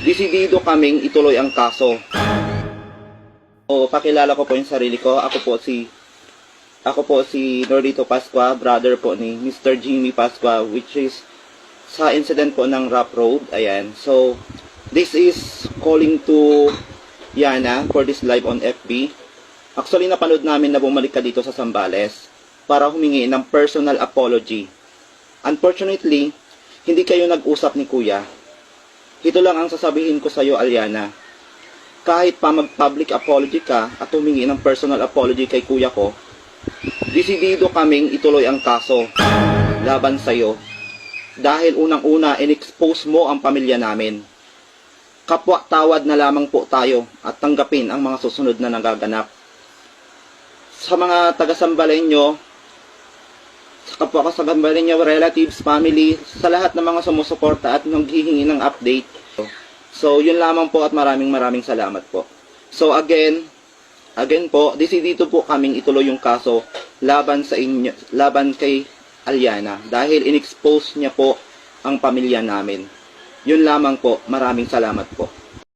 Desidido kaming ituloy ang kaso. O, pakilala ko po yung sarili ko. Ako po si ako po si Norito Pascua, brother po ni Mr. Jimmy Pascua, which is sa incident po ng Rap Road. Ayan. So, this is calling to Yana for this live on FB. Actually, napanood namin na bumalik ka dito sa Sambales para humingi ng personal apology. Unfortunately, hindi kayo nag-usap ni Kuya. Ito lang ang sasabihin ko sa iyo, Aliana. Kahit pa mag-public apology ka at humingi ng personal apology kay Kuya ko, desidido kaming ituloy ang kaso laban sa iyo. Dahil unang-una, in-expose mo ang pamilya namin. Kapwa tawad na lamang po tayo at tanggapin ang mga susunod na nagaganap. Sa mga taga-Sambaleño, sa kapwa ko sa relatives, family, sa lahat ng mga sumusuporta at naghihingi ng update. So, yun lamang po at maraming maraming salamat po. So, again, again po, desidito po kaming ituloy yung kaso laban sa inyo, laban kay Aliana dahil in-expose niya po ang pamilya namin. Yun lamang po, maraming salamat po.